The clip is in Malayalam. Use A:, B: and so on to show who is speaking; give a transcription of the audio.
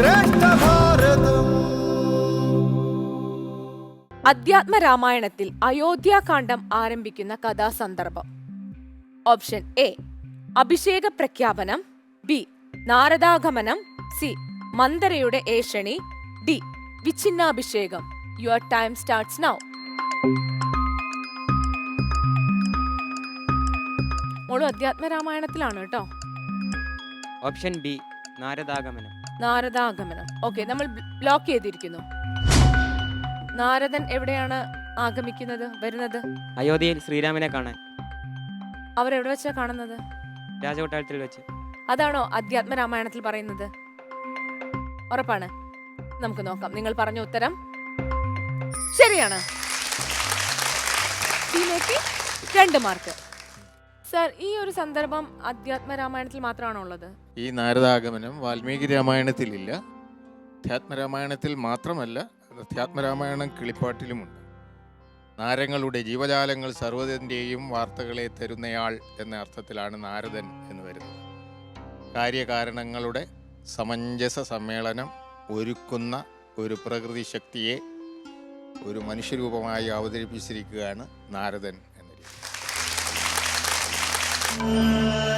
A: ശ്രേഷ്ഠ ഭാരതം.
B: അധ്യാത്മ രാമായണത്തിൽ അയോധ്യാകാന്ഡം ആരംഭിക്കുന്ന കഥാസന്ദർഭം. ഓപ്ഷൻ എ അഭിഷേക പ്രഖ്യാപനം. ബി നാരദാഗമനം. സി മന്ദരയുടെ ഏഷണി. ഡി വിച്ഛിന്നാഭിഷേകം യുവർ ടൈം സ്റ്റാർട്ട്സ് നൗ. മോൾ അധ്യാത്മ രാമായണത്തിലാണ് കേട്ടോ.
C: ഓപ്ഷൻ ബി നാരദാഗമനം.
B: നാരദാഗമനം. ഓക്കെ നമ്മൾ ബ്ലോക്ക് ചെയ്തിരിക്കുന്നു. നാരദൻ എവിടെയാണ് ആഗമിക്കുന്നത് വരുന്നത്?
C: അയോധ്യയിൽ ശ്രീരാമനെ കാണാൻ.
B: അവർ എവിടെ വെച്ചാ കാണുന്നത്?
C: രാജകൊട്ടാരത്തിൽ വെച്ച്.
B: അതാണോ അധ്യാത്മ രാമായണത്തിൽ പറയുന്നത്? ഉറപ്പാണ്. നമുക്ക് നോക്കാം. നിങ്ങൾ പറഞ്ഞ ഉത്തരം? ശരിയാണ്. രണ്ട് മാർക്ക്. സർ ഈ ഒരു സന്ദർഭം അധ്യാത്മ രാമായണത്തിൽ മാത്രമാണോ ഉള്ളത്?
D: ഈ നാരദാഗമനം വാൽമീകി രാമായണത്തിലില്ല. അധ്യാത്മരാമായണത്തിൽ മാത്രമല്ല അധ്യാത്മ രാമായണം കിളിപ്പാട്ടിലുമുണ്ട്. നാരങ്ങളുടെ ജീവജാലങ്ങൾ സർവതിന്റെയും വാർത്തകളെ തരുന്നയാൾ എന്ന അർത്ഥത്തിലാണ് നാരദൻ എന്ന് വരുന്നത്. കാര്യകാരണങ്ങളുടെ സമഞ്ജസ സമ്മേളനം ഒരുക്കുന്ന ഒരു പ്രകൃതി ശക്തിയെ ഒരു മനുഷ്യരൂപമായി അവതരിപ്പിച്ചിരിക്കുകയാണ് നാരദൻ. Música